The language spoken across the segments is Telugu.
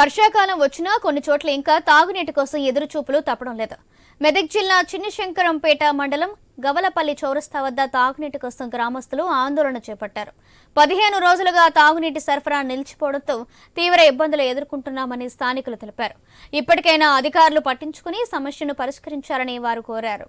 వర్షాకాలం వచ్చినా కొన్ని చోట్ల ఇంకా తాగునీటి కోసం ఎదురు చూపులు తప్పడం లేదు. మెదక్ జిల్లా చిన్నశంకరంపేట మండలం గవలపల్లి చౌరస్తా వద్ద తాగునీటి కోసం గ్రామస్తులు ఆందోళన చేపట్టారు. పదిహేను రోజులుగా తాగునీటి సరఫరా నిలిచిపోవడంతో తీవ్ర ఇబ్బందులు ఎదుర్కొంటున్నామని స్థానికులు తెలిపారు. ఇప్పటికైనా అధికారులు పట్టించుకుని సమస్యను పరిష్కరించాలని వారు కోరారు.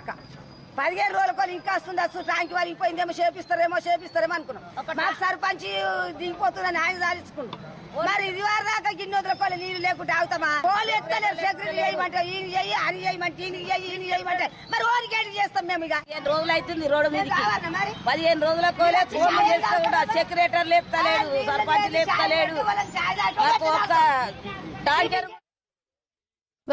రోజులు రాక పదిహేను రోజుల కొన్ని ఇంకా వస్తుంది అసలు ట్యాంక్ వారికి పోయిందేమో చేపిస్తారేమో చేపిస్తారేమో అనుకున్నాం. మాకు సర్పంచ్ దిగిపోతుందని ఆయన సాధించుకున్నాం. మరి ఇది వారి దాకా గిన్నె వదులుకోలే నీళ్ళు లేకుంటే ఆగుతామా? ఓళ్ళు ఎత్తలేరు సెక్రటరీ చేయమంటే ఈయన చెయ్యి అని చేయమంటే ఈయన చెయ్యి ఈయన చేయమంటే. మరి ఓనికి ఏంటి చేస్తాం మేము ఇక? పదిహేను రోజులు అవుతుంది రోడ్డు మరి? పదిహేను ఫోన్లు చేస్తే కూడా సెక్రటరీ లేపుతలేడు సర్పంచ్ లేపుతలేడు. ఒక ట్యాంకర్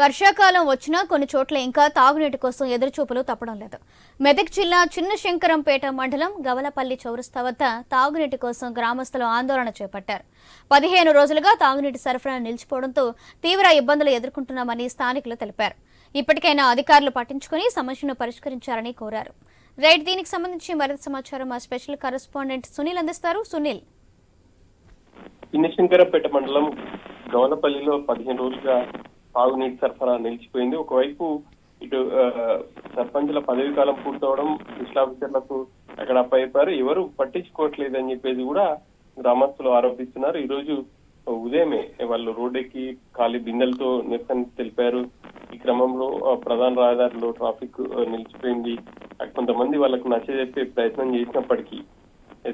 వర్షాకాలం వచ్చినా కొన్ని చోట్ల ఇంకా తాగునీటి కోసం ఎదురుచూపులు తప్పడం లేదు. మెదక్ జిల్లా చిన్న శంకరంపేట మండలం గవలపల్లి చౌరస్తా వద్ద తాగునీటి కోసం గ్రామస్తులు ఆందోళన చేపట్టారు. పదిహేను రోజులుగా తాగునీటి సరఫరా నిలిచిపోవడంతో తీవ్ర ఇబ్బందులు ఎదుర్కొంటున్నామని స్థానికులు తెలిపారు. ఇప్పటికైనా అధికారులు పట్టించుకుని సమస్యను పరిష్కరించారని కోరారు. రైట్ దీనికి సంబంధించి మరింత సమాచారం మా స్పెషల్ కరెస్పాండెంట్ సునీల్ అందిస్తారు. సునీల్. చిన్నశంకరపేట మండలం గవలపల్లిలో పదిహేను రోజులుగా తాగునీటి సరఫరా నిలిచిపోయింది. ఒకవైపు ఇటు సర్పంచుల పదవి కాలం పూర్తవడం ఆఫీసర్లకు అక్కడ అప్పయిపోయారు ఎవరు పట్టించుకోవట్లేదు అని చెప్పేసి కూడా గ్రామస్తులు ఆరోపిస్తున్నారు. ఈ రోజు ఉదయమే వాళ్ళు రోడ్డెక్కి ఖాళీ బిందెలతో నిరసన తెలిపారు. ఈ క్రమంలో ప్రధాన రహదారిలో ట్రాఫిక్ నిలిచిపోయింది. కొంతమంది వాళ్ళకు నచ్చజెప్పే ప్రయత్నం చేసినప్పటికీ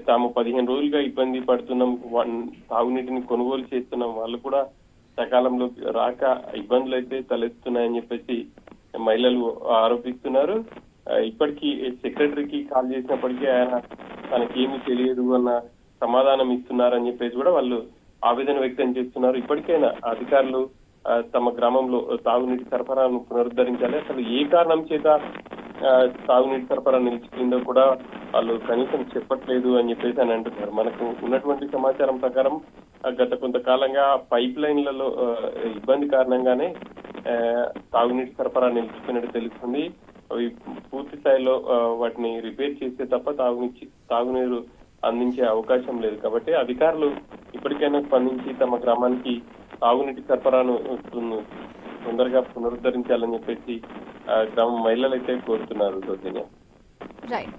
తాము పదిహేను రోజులుగా ఇబ్బంది పడుతున్నాం వన్- తాగునీటిని కొనుగోలు చేస్తున్నాం వాళ్ళు కూడా సకాలంలో రాక ఇబ్బందులు అయితే తలెత్తున్నాయని చెప్పేసి మహిళలు ఆరోపిస్తున్నారు. ఇప్పటికీ సెక్రటరీకి కాల్ చేసినప్పటికీ ఆయన తనకేమీ తెలియదు అన్న సమాధానం ఇస్తున్నారని చెప్పేసి కూడా వాళ్ళు ఆవేదన వ్యక్తం చేస్తున్నారు. ఇప్పటికైనా అధికారులు తమ గ్రామంలో తాగునీటి సరఫరాను పునరుద్ధరించాలి. అసలు ఏ కారణం చేత ఆ, తాగునీటి సరఫరా నిలిచిపోయిందో కూడా వాళ్ళు కనీసం చెప్పట్లేదు అని చెప్పేసి అని అంటున్నారు. మనకు ఉన్నటువంటి సమాచారం ప్రకారం గత కొంతకాలంగా పైప్ లైన్లలో ఇబ్బంది కారణంగానే ఆ, తాగునీటి సరఫరా నిలిచిపోయినట్టు తెలుస్తుంది. అవి పూర్తి స్థాయిలో వాటిని రిపేర్ చేస్తే తప్ప తాగునీ తాగునీరు అందించే అవకాశం లేదు. కాబట్టి అధికారులు ఇప్పటికైనా స్పందించి తమ గ్రామానికి తాగునీటి సరఫరాను తొందరగా పునరుద్ధరించాలని చెప్పేసి గ్రామ మహిళలు అయితే కోరుతున్నారు రైట్